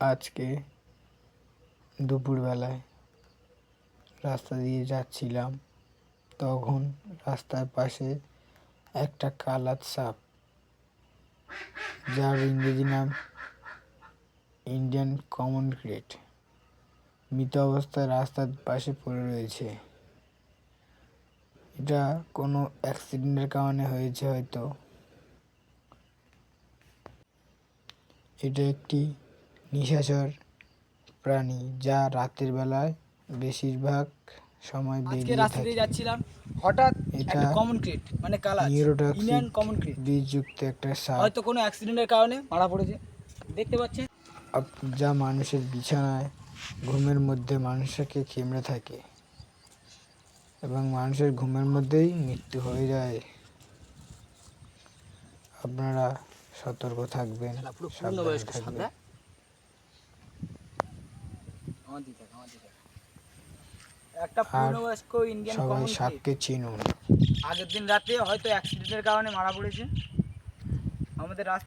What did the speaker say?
আজকে দুপুরবেলায় রাস্তা দিয়ে যাচ্ছিলাম, তখন রাস্তার পাশে একটা কালার সাপ, যার ইংরেজি নাম ইন্ডিয়ান কমন ক্রেট, মৃত অবস্থায় রাস্তার পাশে পড়ে রয়েছে। এটা কোনো অ্যাক্সিডেন্টের কারণে হয়েছে হয়তো। এটা একটি নিশাচর প্রাণী যা রাতের বেলায় বেশিরভাগ সময় আজকে বেরিয়ে রাস্তা থাকে। দিয়ে যাচ্ছিলাম হঠাৎ এটা একটা কমন ক্রেট মানে colour neurotoxic Indian common krait বীজযুক্ত একটা সাপ। হয়তো কোনো অ্যাক্সিডেন্টের কারণে মারা পড়েছে। দেখতে পাচ্ছেন আপ- যা মানুষের বিছানায় ঘুমের মধ্যে মানুষকে কেমড়ে থাকে এবং মানুষের ঘুমের মধ্যেই মৃত্যু হয়ে যায়। আপনারা সতর্ক থাকবেন সাবধানে থাকবেন। একটা পূর্ণবয়স্ক ইন্ডিয়ান সবাই সাপকে চিনুন। আগের দিন রাতে হয়তো অ্যাক্সিডেন্টের কারণে মারা পড়েছে। আমাদের রাস্তা